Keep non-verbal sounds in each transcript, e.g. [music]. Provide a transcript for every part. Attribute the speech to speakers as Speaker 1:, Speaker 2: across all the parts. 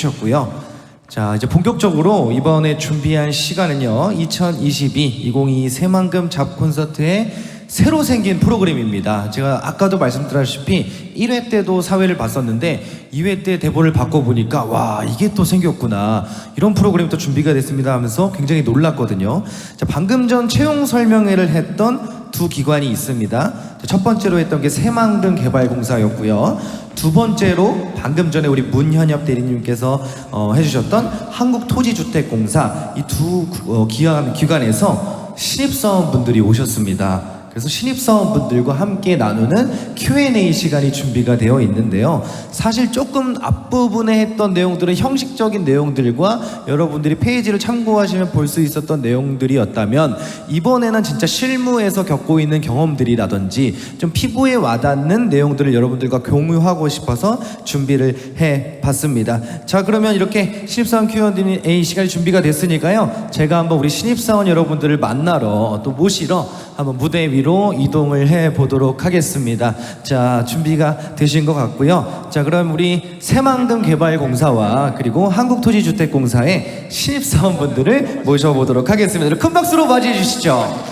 Speaker 1: 해주셨고요. 자, 이제 본격적으로 이번에 준비한 시간은요, 2022 2022 새만금 잡 콘서트의 새로 생긴 프로그램입니다. 제가 아까도 말씀드렸다시피 1회 때도 사회를 봤었는데 2회 때 대본을 바꿔보니까 와 이게 또 생겼구나 이런 프로그램이 또 준비가 됐습니다 하면서 굉장히 놀랐거든요. 자 방금 전 채용 설명회를 했던 두 기관이 있습니다. 자, 첫 번째로 했던 게 새만금 개발공사였고요. 두 번째로 방금 전에 우리 문현엽 대리님께서 어, 해주셨던 한국토지주택공사 이두 어, 기관, 기관에서 신입사원분들이 오셨습니다. 그래서 신입사원분들과 함께 나누는 Q&A 시간이 준비가 되어 있는데요. 사실 조금 앞부분에 했던 내용들은 형식적인 내용들과 여러분들이 페이지를 참고하시면 볼 수 있었던 내용들이었다면 이번에는 진짜 실무에서 겪고 있는 경험들이라든지 좀 피부에 와닿는 내용들을 여러분들과 공유하고 싶어서 준비를 해 봤습니다. 자, 그러면 이렇게 신입사원 Q&A 시간이 준비가 됐으니까요. 제가 한번 우리 신입사원 여러분들을 만나러 또 모시러 한번 무대 위로 이동을 해 보도록 하겠습니다. 자, 준비가 되신 것 같고요. 자, 그럼 우리 새만금 개발공사와 그리고 한국토지주택공사의 신입사원분들을 모셔보도록 하겠습니다. 큰 박수로 맞이해 주시죠.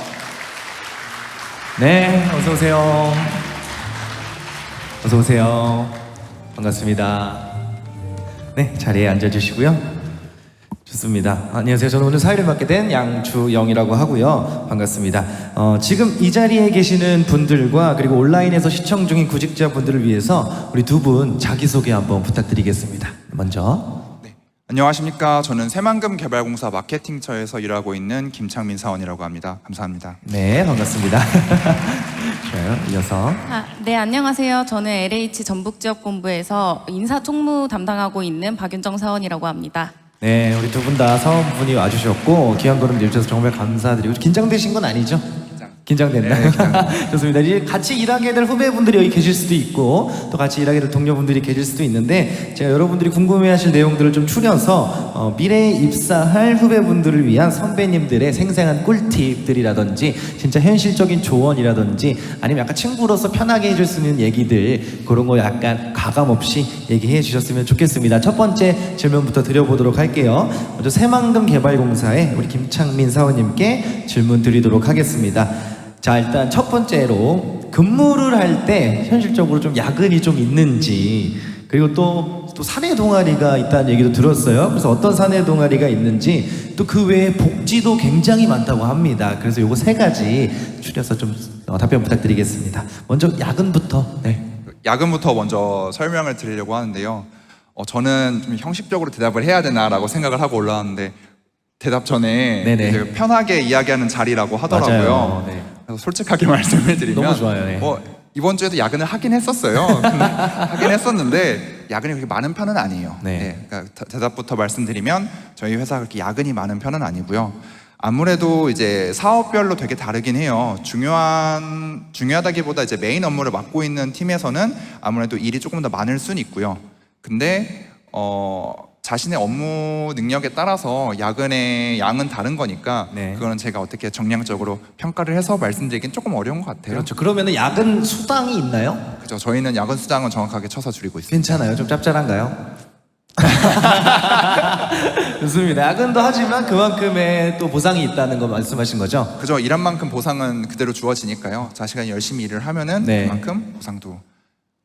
Speaker 1: 네, 어서 오세요. 어서 오세요. 반갑습니다. 네, 자리에 앉아 주시고요. 좋습니다. 안녕하세요. 저는 오늘 사회를 맡게 된 양주영이라고 하고요. 반갑습니다. 어, 지금 이 자리에 계시는 분들과 그리고 온라인에서 시청 중인 구직자분들을 위해서 우리 두 분 자기소개 한번 부탁드리겠습니다. 먼저.
Speaker 2: 네. 안녕하십니까. 저는 새만금 개발공사 마케팅처에서 일하고 있는 김창민 사원이라고 합니다. 감사합니다.
Speaker 1: 네, 반갑습니다. [laughs] 좋아요. 이어서.
Speaker 3: 아, 네, 안녕하세요. 저는 LH 전북지역본부에서 인사총무 담당하고 있는 박윤정 사원이라고 합니다.
Speaker 1: 네, 우리 두 분 다 사원분이 와주셨고 귀한 걸음 내주셔서 정말 감사드리고 긴장되신 건 아니죠? 긴장됐나요? [laughs] 좋습니다. 이제 같이 일하게 될 후배분들이 여기 계실 수도 있고 또 같이 일하게 될 동료분들이 계실 수도 있는데 제가 여러분들이 궁금해하실 내용들을 좀 추려서 어, 미래에 입사할 후배분들을 위한 선배님들의 생생한 꿀팁들이라든지 진짜 현실적인 조언이라든지 아니면 약간 친구로서 편하게 해줄 수 있는 얘기들 그런 거 약간 가감 없이 얘기해 주셨으면 좋겠습니다. 첫 번째 질문부터 드려보도록 할게요. 먼저 새만금 개발공사의 우리 김창민 사원님께 질문 드리도록 하겠습니다. 자 일단 첫 번째로 근무를 할 때 현실적으로 좀 야근이 좀 있는지 그리고 또, 또 사내 동아리가 있다는 얘기도 들었어요. 그래서 어떤 사내 동아리가 있는지 또 그 외에 복지도 굉장히 많다고 합니다. 그래서 요거 세 가지 추려서 좀 어, 답변 부탁드리겠습니다. 먼저 야근부터. 네.
Speaker 2: 야근부터 먼저 설명을 드리려고 하는데요. 어, 저는 좀 형식적으로 대답을 해야 되나라고 생각을 하고 올라왔는데 대답 전에
Speaker 1: 네네.
Speaker 2: 이제 편하게 이야기하는 자리라고 하더라고요.
Speaker 1: 맞아요. 네.
Speaker 2: 그래서 솔직하게 [laughs] 말씀을 드리면
Speaker 1: 너무 좋아요, 네.
Speaker 2: 뭐 이번 주에도 야근을 하긴 했었어요. 근데 [laughs] 하긴 했었는데 야근이 그렇게 많은 편은 아니에요.
Speaker 1: 네.
Speaker 2: 그러니까 대- 대답부터 말씀드리면 저희 회사가 그렇게 야근이 많은 편은 아니고요. 아무래도 이제 사업별로 되게 다르긴 해요. 중요한 중요하다기보다 이제 메인 업무를 맡고 있는 팀에서는 아무래도 일이 조금 더 많을 수는 있고요. 근데 어 자신의 업무 능력에 따라서 야근의 양은 다른 거니까
Speaker 1: 네.
Speaker 2: 그거는 제가 어떻게 정량적으로 평가를 해서 말씀드리긴 조금 어려운 것 같아요.
Speaker 1: 그렇죠. 그러면은 야근 수당이 있나요?
Speaker 2: 그죠. 저희는 야근 수당은 정확하게 쳐서 줄이고 있습니다.
Speaker 1: 괜찮아요. 좀 짭짤한가요? [laughs] 좋습니다. 야근도 하지만 그만큼의 또 보상이 있다는 거 말씀하신 거죠?
Speaker 2: 그죠. 일한 만큼 보상은 그대로 주어지니까요. 자신이 열심히 일을 하면은
Speaker 1: 네.
Speaker 2: 그만큼 보상도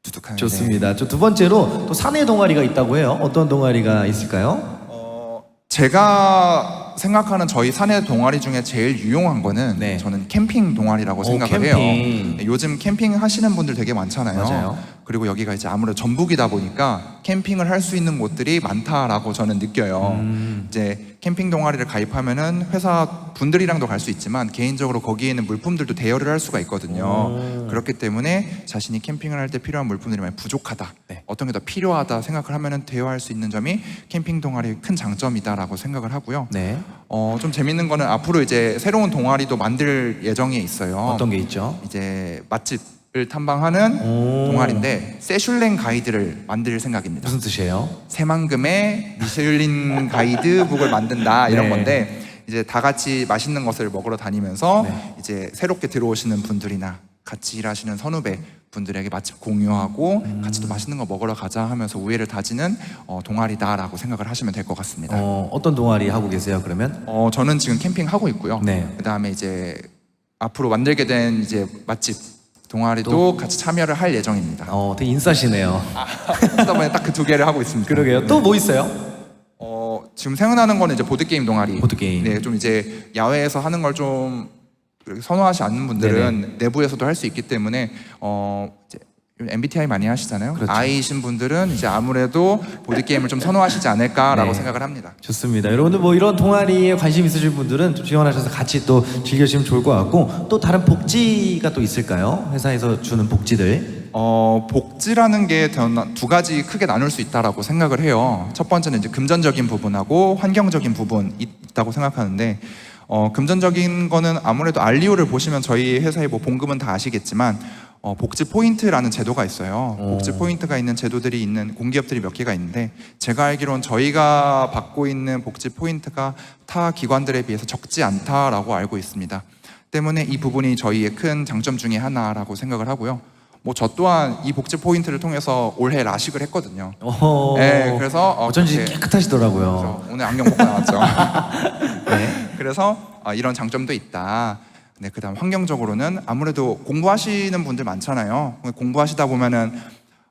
Speaker 2: 두둑하게.
Speaker 1: 좋습니다. 저 두 번째로 또 사내 동아리가 있다고 해요. 어떤 동아리가 있을까요?
Speaker 2: 어, 제가 생각하는 저희 사내 동아리 중에 제일 유용한 거는
Speaker 1: 네.
Speaker 2: 저는 캠핑 동아리라고
Speaker 1: 오,
Speaker 2: 생각을
Speaker 1: 캠핑.
Speaker 2: 해요. 네, 요즘 캠핑 하시는 분들 되게 많잖아요.
Speaker 1: 맞아요.
Speaker 2: 그리고 여기가 이제 아무래도 전북이다 보니까 캠핑을 할 수 있는 곳들이 많다라고 저는 느껴요.
Speaker 1: 음.
Speaker 2: 이제 캠핑 동아리를 가입하면은 회사 분들이랑도 갈 수 있지만 개인적으로 거기에 있는 물품들도 대여를 할 수가 있거든요.
Speaker 1: 오.
Speaker 2: 그렇기 때문에 자신이 캠핑을 할 때 필요한 물품들이 많이 부족하다.
Speaker 1: 네.
Speaker 2: 어떤 게 더 필요하다 생각을 하면은 대여할 수 있는 점이 캠핑 동아리의 큰 장점이다라고 생각을 하고요.
Speaker 1: 네.
Speaker 2: 어, 좀 재밌는 거는 앞으로 이제 새로운 동아리도 만들 예정에 있어요.
Speaker 1: 어떤 게 있죠?
Speaker 2: 이제 맛집 을 탐방하는
Speaker 1: 오.
Speaker 2: 동아리인데 세슐랭 가이드를 만들 생각입니다.
Speaker 1: 무슨 뜻이에요?
Speaker 2: 새만금의 미슐린 [laughs] 가이드북을 만든다 이런
Speaker 1: 네.
Speaker 2: 건데 이제 다 같이 맛있는 것을 먹으러 다니면서
Speaker 1: 네.
Speaker 2: 이제 새롭게 들어오시는 분들이나 같이 일하시는 선후배 분들에게 맛집 공유하고
Speaker 1: 음.
Speaker 2: 같이 또 맛있는 거 먹으러 가자 하면서 우애를 다지는 어, 동아리다라고 생각을 하시면 될 것 같습니다.
Speaker 1: 어, 어떤 동아리 하고 계세요? 그러면?
Speaker 2: 어, 저는 지금 캠핑 하고 있고요.
Speaker 1: 네.
Speaker 2: 그다음에 이제 앞으로 만들게 된 이제 맛집 동아리도 같이 참여를 할 예정입니다.
Speaker 1: 어, 되게 인싸시네요.
Speaker 2: 하다 보니 딱그 두 개를 하고 있습니다.
Speaker 1: 그러게요. 또 뭐 있어요?
Speaker 2: 어, 지금 생각나는 거는 이제 보드 게임 동아리.
Speaker 1: 보드 게임.
Speaker 2: 네, 좀 이제 야외에서 하는 걸 좀 선호하지 않는 분들은 내부에서도 할 수 있기 때문에 어 이제 MBTI 많이 하시잖아요.
Speaker 1: 그렇죠.
Speaker 2: I이신 분들은 이제 아무래도 보드 게임을 좀 선호하시지 않을까라고
Speaker 1: 네.
Speaker 2: 생각을 합니다.
Speaker 1: 좋습니다. 여러분들 뭐 이런 동아리에 관심 있으신 분들은 좀 지원하셔서 같이 또 즐겨주시면 좋을 것 같고 또 다른 복지가 또 있을까요? 회사에서 주는 복지들.
Speaker 2: 어, 복지라는 게 두 가지 크게 나눌 수 있다라고 생각을 해요. 첫 번째는 이제 금전적인 부분하고 환경적인 부분 있다고 생각하는데, 어, 금전적인 거는 아무래도 알리오를 보시면 저희 회사의 뭐 봉급은 다 아시겠지만, 어, 복지 포인트라는 제도가 있어요.
Speaker 1: 오.
Speaker 2: 복지 포인트가 있는 제도들이 있는 공기업들이 몇 개가 있는데, 제가 알기로는 저희가 받고 있는 복지 포인트가 타 기관들에 비해서 적지 않다라고 알고 있습니다. 때문에 이 부분이 저희의 큰 장점 중에 하나라고 생각을 하고요. 뭐 저 또한 이 복지 포인트를 통해서 올해 라식을 했거든요.
Speaker 1: 어,
Speaker 2: 네, 그래서 어,
Speaker 1: 어쩐지
Speaker 2: 그렇게-
Speaker 1: 깨끗하시더라고요.
Speaker 2: 그래서 오늘 안경 벗고 나왔죠. [laughs]
Speaker 1: 네. [laughs]
Speaker 2: 그래서 아, 이런 장점도 있다. 네, 그 다음 환경적으로는 아무래도 공부하시는 분들 많잖아요. 공부하시다 보면은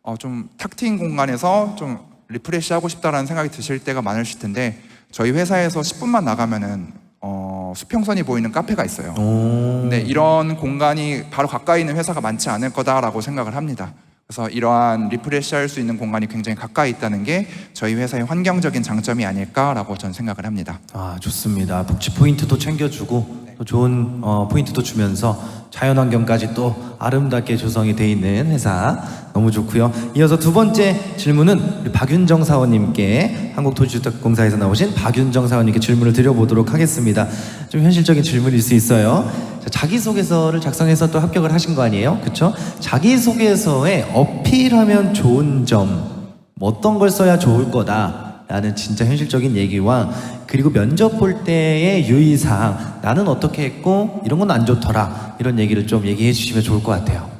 Speaker 2: 어, 좀탁 트인 공간에서 좀 리프레시 하고 싶다라는 생각이 드실 때가 많으실 텐데 저희 회사에서 10분만 나가면은 어, 수평선이 보이는 카페가 있어요.
Speaker 1: 오.
Speaker 2: 네, 이런 공간이 바로 가까이 있는 회사가 많지 않을 거다라고 생각을 합니다. 그래서 이러한 리프레시 할 수 있는 공간이 굉장히 가까이 있다는 게 저희 회사의 환경적인 장점이 아닐까라고 저는 생각을 합니다.
Speaker 1: 아 좋습니다. 복지 포인트도 챙겨주고 또 좋은 어, 포인트도 주면서 자연환경까지 또 아름답게 조성이 돼 있는 회사 너무 좋고요. 이어서 두 번째 질문은 우리 박윤정 사원님께 한국도시주택공사에서 나오신 박윤정 사원님께 질문을 드려보도록 하겠습니다. 좀 현실적인 질문일 수 있어요. 자, 자기소개서를 작성해서 또 합격을 하신 거 아니에요? 그렇죠? 자기소개서에 어필하면 좋은 점뭐 어떤 걸 써야 좋을 거다. 라는 진짜 현실적인 얘기와 그리고 면접 볼 때의 유의사항 나는 어떻게 했고 이런 건 안 좋더라 이런 얘기를 좀 얘기해 주시면 좋을 것 같아요.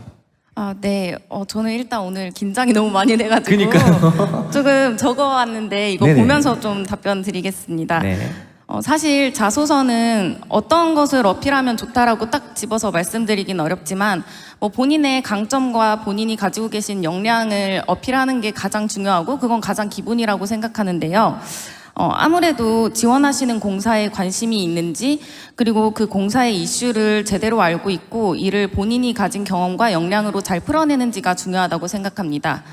Speaker 3: 아, 네. 어, 저는 일단 오늘 긴장이 너무 많이 돼가지고. [laughs] 조금 적어왔는데 이거
Speaker 1: 네네.
Speaker 3: 보면서 좀 답변 드리겠습니다.
Speaker 1: 네.
Speaker 3: 어, 사실 자소서는 어떤 것을 어필하면 좋다라고 딱 집어서 말씀드리긴 어렵지만 뭐 본인의 강점과 본인이 가지고 계신 역량을 어필하는 게 가장 중요하고 그건 가장 기본이라고 생각하는데요. 어, 아무래도 지원하시는 공사에 관심이 있는지 그리고 그 공사의 이슈를 제대로 알고 있고 이를 본인이 가진 경험과 역량으로 잘 풀어내는지가 중요하다고 생각합니다.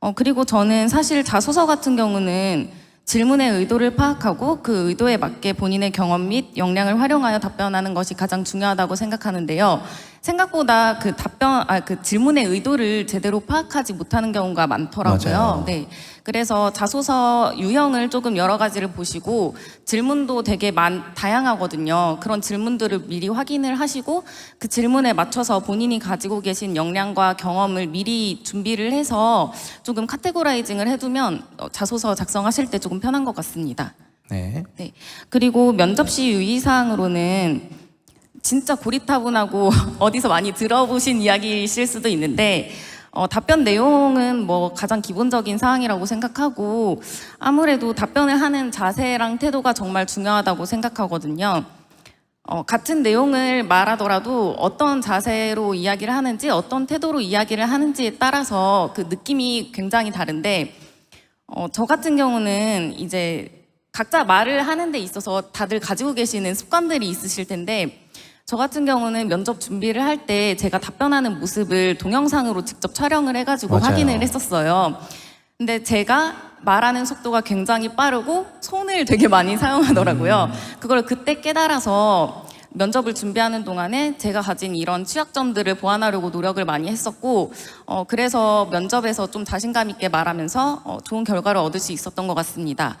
Speaker 3: 어, 그리고 저는 사실 자소서 같은 경우는 질문의 의도를 파악하고 그 의도에 맞게 본인의 경험 및 역량을 활용하여 답변하는 것이 가장 중요하다고 생각하는데요. 생각보다 그 답변, 아, 그 질문의 의도를 제대로 파악하지 못하는 경우가 많더라고요.
Speaker 1: 맞아요.
Speaker 3: 네. 그래서 자소서 유형을 조금 여러 가지를 보시고 질문도 되게 많, 다양하거든요. 그런 질문들을 미리 확인을 하시고 그 질문에 맞춰서 본인이 가지고 계신 역량과 경험을 미리 준비를 해서 조금 카테고라이징을 해두면 어, 자소서 작성하실 때 조금 편한 것 같습니다.
Speaker 1: 네.
Speaker 3: 네. 그리고 면접 시 유의사항으로는 진짜 고리타분하고 [laughs] 어디서 많이 들어보신 이야기이실 수도 있는데 어, 답변 내용은 뭐 가장 기본적인 사항이라고 생각하고 아무래도 답변을 하는 자세랑 태도가 정말 중요하다고 생각하거든요. 어, 같은 내용을 말하더라도 어떤 자세로 이야기를 하는지 어떤 태도로 이야기를 하는지에 따라서 그 느낌이 굉장히 다른데 어, 저 같은 경우는 이제 각자 말을 하는 데 있어서 다들 가지고 계시는 습관들이 있으실 텐데 저 같은 경우는 면접 준비를 할 때 제가 답변하는 모습을 동영상으로 직접 촬영을 해가지고
Speaker 1: 맞아요.
Speaker 3: 확인을 했었어요. 근데 제가 말하는 속도가 굉장히 빠르고 손을 되게 많이 사용하더라고요. 그걸 그때 깨달아서 면접을 준비하는 동안에 제가 가진 이런 취약점들을 보완하려고 노력을 많이 했었고, 어, 그래서 면접에서 좀 자신감 있게 말하면서 어, 좋은 결과를 얻을 수 있었던 것 같습니다.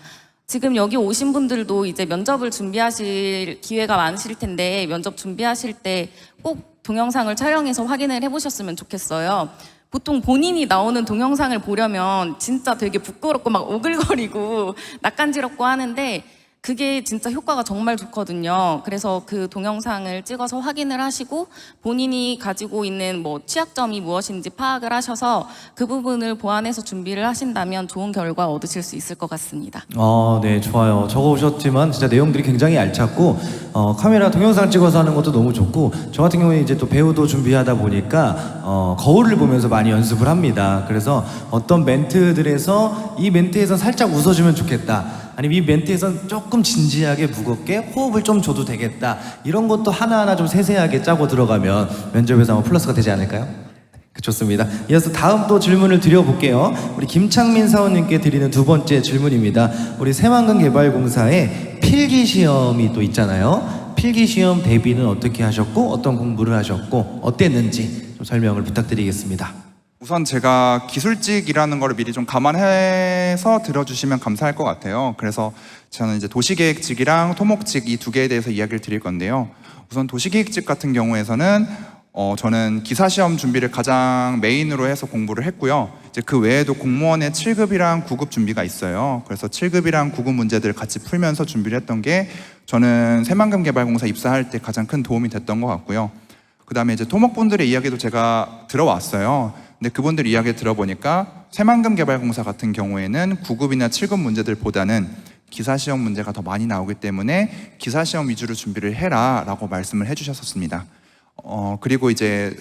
Speaker 3: 지금 여기 오신 분들도 이제 면접을 준비하실 기회가 많으실 텐데 면접 준비하실 때 꼭 동영상을 촬영해서 확인을 해보셨으면 좋겠어요. 보통 본인이 나오는 동영상을 보려면 진짜 되게 부끄럽고 막 오글거리고 [laughs] 낯간지럽고 하는데 그게 진짜 효과가 정말 좋거든요. 그래서 그 동영상을 찍어서 확인을 하시고 본인이 가지고 있는 뭐 취약점이 무엇인지 파악을 하셔서 그 부분을 보완해서 준비를 하신다면 좋은 결과 얻으실 수 있을 것 같습니다.
Speaker 1: 어, 네, 좋아요. 적어 오셨지만 진짜 내용들이 굉장히 알찼고 어, 카메라 동영상 찍어서 하는 것도 너무 좋고 저 같은 경우에 이제 또 배우도 준비하다 보니까 어, 거울을 보면서 많이 연습을 합니다. 그래서 어떤 멘트들에서 이 멘트에서 살짝 웃어주면 좋겠다. 아니면 이 멘트에선 조금 진지하게 무겁게 호흡을 좀 줘도 되겠다. 이런 것도 하나하나 좀 세세하게 짜고 들어가면 면접에서 아마 플러스가 되지 않을까요? 그, 좋습니다. 이어서 다음 또 질문을 드려볼게요. 우리 김창민 사원님께 드리는 두 번째 질문입니다. 우리 새만금 개발공사에 필기 시험이 또 있잖아요. 필기 시험 대비는 어떻게 하셨고 어떤 공부를 하셨고 어땠는지 좀 설명을 부탁드리겠습니다.
Speaker 2: 우선 제가 기술직이라는 걸 미리 좀 감안해서 들어주시면 감사할 것 같아요. 그래서 저는 이제 도시계획직이랑 토목직 이 두 개에 대해서 이야기를 드릴 건데요. 우선 도시계획직 같은 경우에서는 어, 저는 기사시험 준비를 가장 메인으로 해서 공부를 했고요. 이제 그 외에도 공무원의 7급이랑 9급 준비가 있어요. 그래서 7급이랑 9급 문제들을 같이 풀면서 준비를 했던 게 저는 새만금 개발공사 입사할 때 가장 큰 도움이 됐던 것 같고요. 그 다음에 이제 토목분들의 이야기도 제가 들어왔어요. 근데 그분들 이야기 들어보니까 새만금 개발공사 같은 경우에는 9급이나 7급 문제들보다는 기사시험 문제가 더 많이 나오기 때문에 기사시험 위주로 준비를 해라 라고 말씀을 해주셨었습니다. 어, 그리고 이제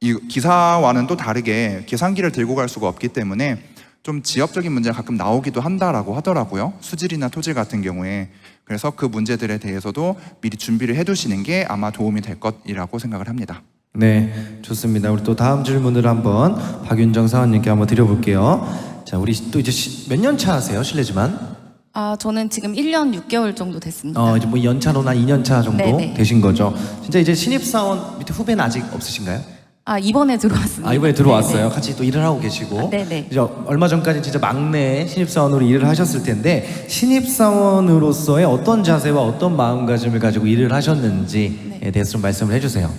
Speaker 2: 이 기사와는 또 다르게 계산기를 들고 갈 수가 없기 때문에 좀 지역적인 문제가 가끔 나오기도 한다라고 하더라고요. 수질이나 토질 같은 경우에. 그래서 그 문제들에 대해서도 미리 준비를 해두시는 게 아마 도움이 될 것이라고 생각을 합니다.
Speaker 1: 네, 좋습니다. 우리 또 다음 질문을 한번 박윤정 사원님께 한번 드려볼게요. 자, 우리 또 이제 몇 년 차 하세요? 실례지만.
Speaker 3: 아, 저는 지금 1년 6개월 정도 됐습니다.
Speaker 1: 어, 이제 뭐 연차로나 2년 차 정도
Speaker 3: 네네.
Speaker 1: 되신 거죠. 진짜 이제 신입사원 밑에 후배는 아직 없으신가요?
Speaker 3: 아, 이번에 들어왔습니다.
Speaker 1: 아, 이번에 들어왔어요.
Speaker 3: 네네.
Speaker 1: 같이 또 일을 하고 계시고.
Speaker 3: 아, 네네.
Speaker 1: 이제 얼마 전까지 진짜 막내 신입사원으로 일을 하셨을 텐데, 신입사원으로서의 어떤 자세와 어떤 마음가짐을 가지고 일을 하셨는지에 대해서 좀 말씀을 해주세요.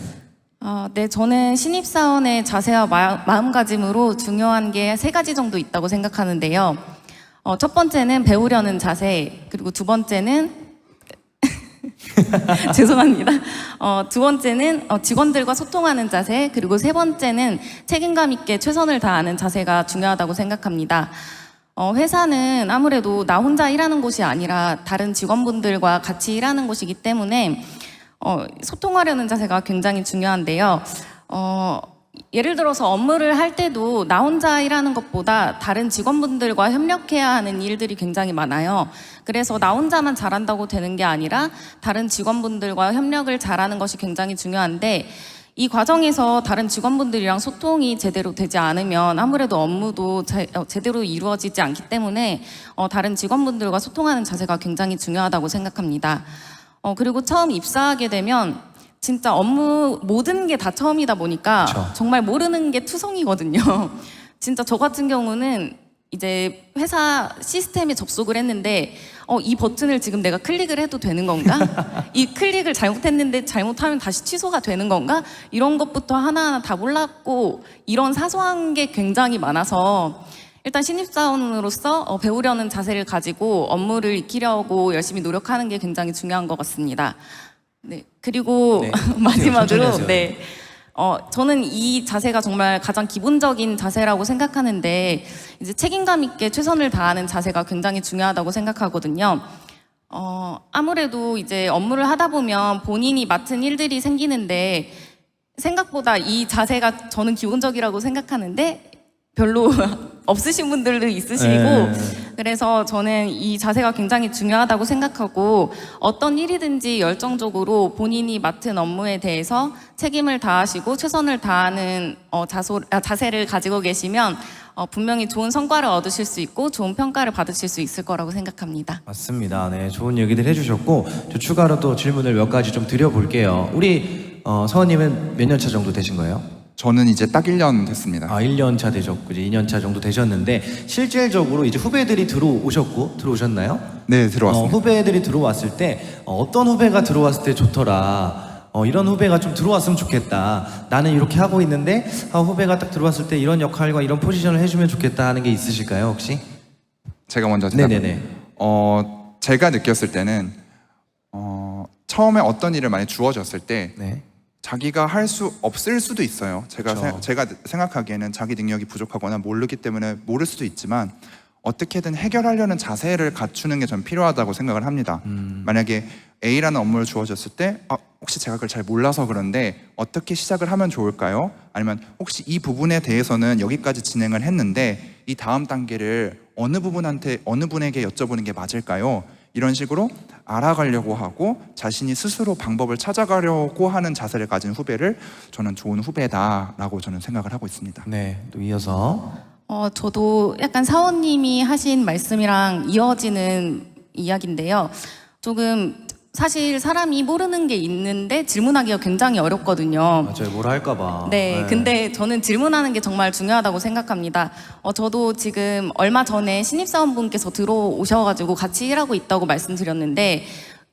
Speaker 3: 아, 네, 저는 신입사원의 자세와 마, 마음가짐으로 중요한 게 세 가지 정도 있다고 생각하는데요. 어, 첫 번째는 배우려는 자세, 그리고 두 번째는 [laughs] 죄송합니다. 어, 두 번째는 어, 직원들과 소통하는 자세, 그리고 세 번째는 책임감 있게 최선을 다하는 자세가 중요하다고 생각합니다. 어, 회사는 아무래도 나 혼자 일하는 곳이 아니라 다른 직원분들과 같이 일하는 곳이기 때문에 어, 소통하려는 자세가 굉장히 중요한데요. 어, 예를 들어서 업무를 할 때도 나 혼자 일하는 것보다 다른 직원분들과 협력해야 하는 일들이 굉장히 많아요. 그래서 나 혼자만 잘한다고 되는 게 아니라 다른 직원분들과 협력을 잘하는 것이 굉장히 중요한데 이 과정에서 다른 직원분들이랑 소통이 제대로 되지 않으면 아무래도 업무도 제, 어, 제대로 이루어지지 않기 때문에 어, 다른 직원분들과 소통하는 자세가 굉장히 중요하다고 생각합니다. 어, 그리고 처음 입사하게 되면 진짜 업무 모든 게 다 처음이다 보니까
Speaker 1: 그쵸.
Speaker 3: 정말 모르는 게 투성이거든요. [laughs] 진짜 저 같은 경우는 이제 회사 시스템에 접속을 했는데 어, 이 버튼을 지금 내가 클릭을 해도 되는 건가? 이 [laughs] 클릭을 잘못했는데 잘못하면 다시 취소가 되는 건가? 이런 것부터 하나하나 다 몰랐고 이런 사소한 게 굉장히 많아서 일단 신입사원으로서 어, 배우려는 자세를 가지고 업무를 익히려고 열심히 노력하는 게 굉장히 중요한 것 같습니다. 네 그리고
Speaker 1: 네. [laughs]
Speaker 3: 마지막으로
Speaker 1: 하세요.
Speaker 3: 네. 어, 저는 이 자세가 정말 가장 기본적인 자세라고 생각하는데, 이제 책임감 있게 최선을 다하는 자세가 굉장히 중요하다고 생각하거든요. 어, 아무래도 이제 업무를 하다 보면 본인이 맡은 일들이 생기는데, 생각보다 이 자세가 저는 기본적이라고 생각하는데, 별로 [laughs] 없으신 분들도 있으시고,
Speaker 1: 네.
Speaker 3: 그래서 저는 이 자세가 굉장히 중요하다고 생각하고 어떤 일이든지 열정적으로 본인이 맡은 업무에 대해서 책임을 다하시고 최선을 다하는 어, 자소, 아, 자세를 가지고 계시면 어, 분명히 좋은 성과를 얻으실 수 있고 좋은 평가를 받으실 수 있을 거라고 생각합니다.
Speaker 1: 맞습니다. 네, 좋은 얘기들 해주셨고 저 추가로 또 질문을 몇 가지 좀 드려볼게요. 우리 어, 서원님은 몇 년 차 정도 되신 거예요?
Speaker 2: 저는 이제 딱 1년 됐습니다.
Speaker 1: 아, 1년 차 되셨고 이제 2년 차 정도 되셨는데 실질적으로 이제 후배들이 들어오셨고 들어오셨나요?
Speaker 2: 네, 들어왔습니다.
Speaker 1: 어, 후배들이 들어왔을 때 어, 떤 후배가 들어왔을 때 좋더라. 어, 이런 후배가 좀 들어왔으면 좋겠다. 나는 이렇게 하고 있는데 아, 후배가 딱 들어왔을 때 이런 역할과 이런 포지션을 해주면 좋겠다 하는 게 있으실까요 혹시?
Speaker 2: 제가 먼저 대답.
Speaker 1: 네네네.
Speaker 2: 어, 제가 느꼈을 때는 어, 처음에 어떤 일을 많이 주어졌을 때
Speaker 1: 네.
Speaker 2: 자기가 할 수 없을 수도 있어요. 제가
Speaker 1: 그렇죠.
Speaker 2: 생- 제가 생각하기에는 자기 능력이 부족하거나 모르기 때문에 모를 수도 있지만 어떻게든 해결하려는 자세를 갖추는 게 전 필요하다고 생각을 합니다.
Speaker 1: 음.
Speaker 2: 만약에 A라는 업무를 주어졌을 때 아, 혹시 제가 그걸 잘 몰라서 그런데 어떻게 시작을 하면 좋을까요? 아니면 혹시 이 부분에 대해서는 여기까지 진행을 했는데 이 다음 단계를 어느 부분한테 어느 분에게 여쭤보는 게 맞을까요? 이런 식으로 알아가려고 하고 자신이 스스로 방법을 찾아가려고 하는 자세를 가진 후배를 저는 좋은 후배다라고 저는 생각을 하고 있습니다.
Speaker 1: 네. 또 이어서
Speaker 3: 어, 저도 약간 사원님이 하신 말씀이랑 이어지는 이야기인데요. 조금 사실 사람이 모르는 게 있는데 질문하기가 굉장히 어렵거든요.
Speaker 1: 맞아요. 뭐라 할까봐.
Speaker 3: 네, 근데 저는 질문하는 게 정말 중요하다고 생각합니다. 어, 저도 지금 얼마 전에 신입사원분께서 들어오셔가지고 같이 일하고 있다고 말씀드렸는데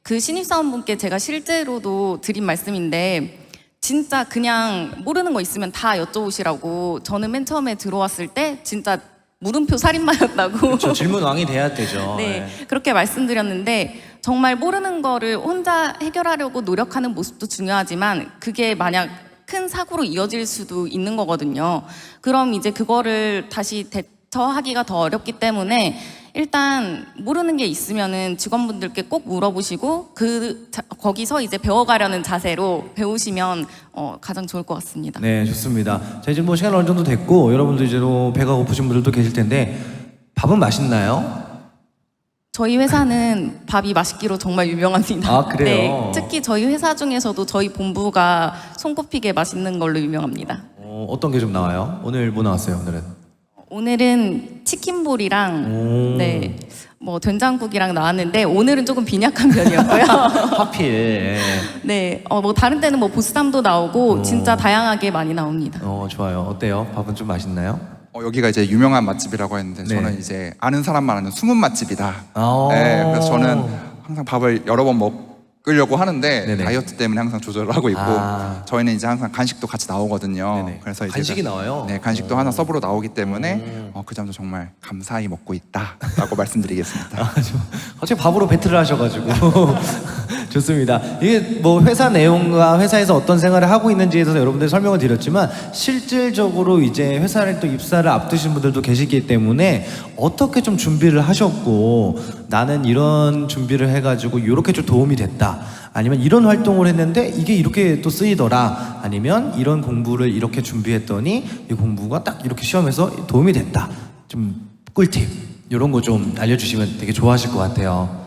Speaker 3: 그 신입사원분께 제가 실제로도 드린 말씀인데 진짜 그냥 모르는 거 있으면 다 여쭤보시라고 저는 맨 처음에 들어왔을 때 진짜 물음표 살인마였다고
Speaker 1: 저 질문 왕이 돼야 되죠. [laughs]
Speaker 3: 네, 그렇게 말씀드렸는데 정말 모르는 거를 혼자 해결하려고 노력하는 모습도 중요하지만 그게 만약 큰 사고로 이어질 수도 있는 거거든요. 그럼 이제 그거를 다시 대처하기가 더 어렵기 때문에 일단 모르는 게 있으면은 직원분들께 꼭 물어보시고 그 자- 거기서 이제 배워가려는 자세로 배우시면 어, 가장 좋을 것 같습니다.
Speaker 1: 네, 좋습니다. 자, 이제 뭐 시간 어느 정도 됐고 여러분들 이제로 배가 고프신 분들도 계실 텐데 밥은 맛있나요?
Speaker 3: 저희 회사는 밥이 맛있기로 정말 유명합니다.
Speaker 1: 아, 그래요?
Speaker 3: 네, 특히 저희 회사 중에서도 저희 본부가 손꼽히게 맛있는 걸로 유명합니다.
Speaker 1: 어, 어떤 게 좀 나와요? 오늘 뭐 나왔어요? 오늘은?
Speaker 3: 오늘은 치킨볼이랑
Speaker 1: 오.
Speaker 3: 네, 뭐 된장국이랑 나왔는데 오늘은 조금 빈약한 편이었고요. [laughs]
Speaker 1: 하필. 예.
Speaker 3: 네, 어, 뭐 다른 때는 뭐 보쌈도 나오고
Speaker 1: 오.
Speaker 3: 진짜 다양하게 많이 나옵니다.
Speaker 1: 어, 좋아요. 어때요? 밥은 좀 맛있나요?
Speaker 2: 어, 여기가 이제 유명한 맛집이라고 했는데
Speaker 1: 네.
Speaker 2: 저는 이제 아는 사람만 아는 숨은 맛집이다.
Speaker 1: 아.
Speaker 2: 네, 그래서 저는 항상 밥을 여러 번 먹으려고 하는데
Speaker 1: 네네.
Speaker 2: 다이어트 때문에 항상 조절을 하고 있고
Speaker 1: 아.
Speaker 2: 저희는 이제 항상 간식도 같이 나오거든요.
Speaker 1: 네네.
Speaker 2: 그래서 이제
Speaker 1: 간식이 나와요?
Speaker 2: 네, 간식도 하나 서브로 나오기 때문에 어, 그 점도 정말 감사히 먹고 있다라고 [laughs] 말씀드리겠습니다.
Speaker 1: 아, 저, 갑자기 밥으로 배틀을 하셔가지고 [laughs] 좋습니다. 이게 뭐 회사 내용과 회사에서 어떤 생활을 하고 있는지에 대해서 여러분들 설명을 드렸지만 실질적으로 이제 회사를 또 입사를 앞두신 분들도 계시기 때문에 어떻게 좀 준비를 하셨고 나는 이런 준비를 해가지고 이렇게 좀 도움이 됐다. 아니면 이런 활동을 했는데 이게 이렇게 또 쓰이더라. 아니면 이런 공부를 이렇게 준비했더니 이 공부가 딱 이렇게 시험에서 도움이 됐다. 좀 꿀팁 이런 거 좀 알려주시면 되게 좋아하실 것 같아요.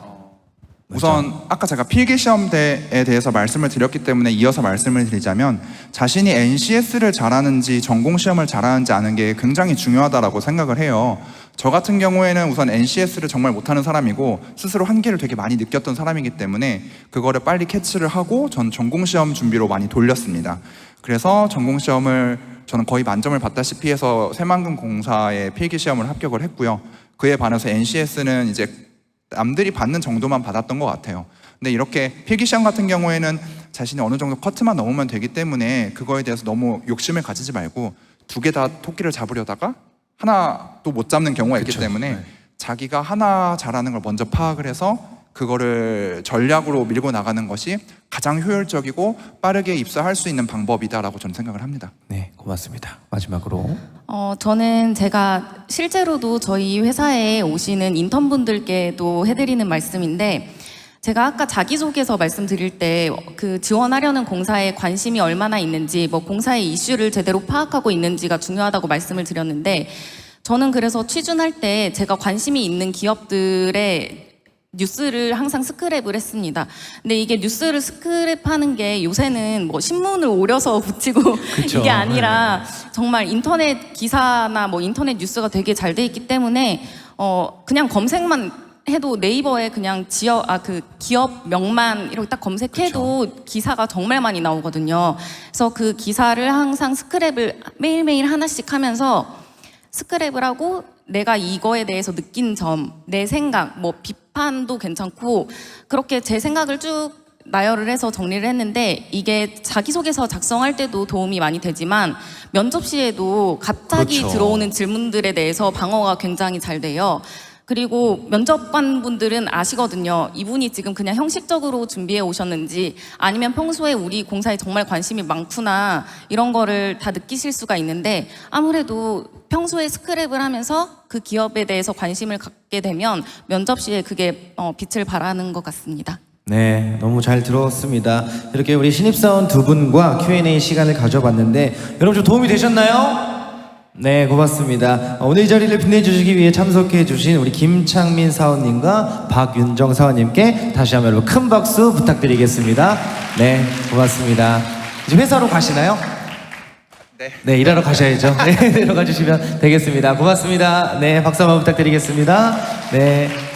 Speaker 2: 우선 아까 제가 필기 시험 대에 대해서 말씀을 드렸기 때문에 이어서 말씀을 드리자면 자신이 NCS를 잘하는지 전공 시험을 잘하는지 아는 게 굉장히 중요하다라고 생각을 해요. 저 같은 경우에는 우선 NCS를 정말 못하는 사람이고 스스로 한계를 되게 많이 느꼈던 사람이기 때문에 그거를 빨리 캐치를 하고 전 전공 시험 준비로 많이 돌렸습니다. 그래서 전공 시험을 저는 거의 만점을 받다시피 해서 새만금 공사의 필기 시험을 합격을 했고요. 그에 반해서 NCS는 이제 남들이 받는 정도만 받았던 것 같아요. 근데 이렇게 필기시험 같은 경우에는 자신이 어느 정도 커트만 넘으면 되기 때문에 그거에 대해서 너무 욕심을 가지지 말고 두 개 다 토끼를 잡으려다가 하나도 못 잡는 경우가 있기
Speaker 1: 그쵸.
Speaker 2: 때문에
Speaker 1: 네.
Speaker 2: 자기가 하나 잘하는 걸 먼저 파악을 해서 그거를 전략으로 밀고 나가는 것이 가장 효율적이고 빠르게 입사할 수 있는 방법이다라고 저는 생각을 합니다.
Speaker 1: 네, 고맙습니다. 마지막으로
Speaker 3: 어, 저는 제가 실제로도 저희 회사에 오시는 인턴분들께도 해드리는 말씀인데, 제가 아까 자기소개서 말씀드릴 때 그 지원하려는 공사에 관심이 얼마나 있는지, 뭐 공사의 이슈를 제대로 파악하고 있는지가 중요하다고 말씀을 드렸는데, 저는 그래서 취준할 때 제가 관심이 있는 기업들의 뉴스를 항상 스크랩을 했습니다. 근데 이게 뉴스를 스크랩하는 게 요새는 뭐 신문을 오려서 [laughs] 붙이고. 이게 아니라 정말 인터넷 기사나 뭐 인터넷 뉴스가 되게 잘 돼 있기 때문에 어 그냥 검색만 해도 네이버에 그냥 지역 아 그 기업 명만 이렇게 딱 검색해도 기사가 정말 많이 나오거든요. 그래서 그 기사를 항상 스크랩을 매일매일 하나씩 하면서 스크랩을 하고 내가 이거에 대해서 느낀 점, 내 생각, 뭐 비 판도 괜찮고 그렇게 제 생각을 쭉 나열을 해서 정리를 했는데 이게 자기소개서 작성할 때도 도움이 많이 되지만 면접 시에도 갑자기
Speaker 1: 그렇죠.
Speaker 3: 들어오는 질문들에 대해서 방어가 굉장히 잘 돼요. 그리고 면접관 분들은 아시거든요. 이분이 지금 그냥 형식적으로 준비해 오셨는지 아니면 평소에 우리 공사에 정말 관심이 많구나 이런 거를 다 느끼실 수가 있는데 아무래도 평소에 스크랩을 하면서 그 기업에 대해서 관심을 갖게 되면 면접 시에 그게 어, 빛을 발하는 것 같습니다.
Speaker 1: 네, 너무 잘 들었습니다. 이렇게 우리 신입사원 두 분과 Q&A 시간을 가져봤는데 여러분 좀 도움이 되셨나요? 네, 고맙습니다. 어, 오늘 이 자리를 빛내주시기 위해 참석해주신 우리 김창민 사원님과 박윤정 사원님께 다시 한번 여러분 큰 박수 부탁드리겠습니다. 네, 고맙습니다. 이제 회사로 가시나요?
Speaker 2: 네.
Speaker 1: 네, 일하러 가셔야죠. [laughs] 네, 내려가 주시면 되겠습니다. 고맙습니다. 네, 박수 한번 부탁드리겠습니다. 네.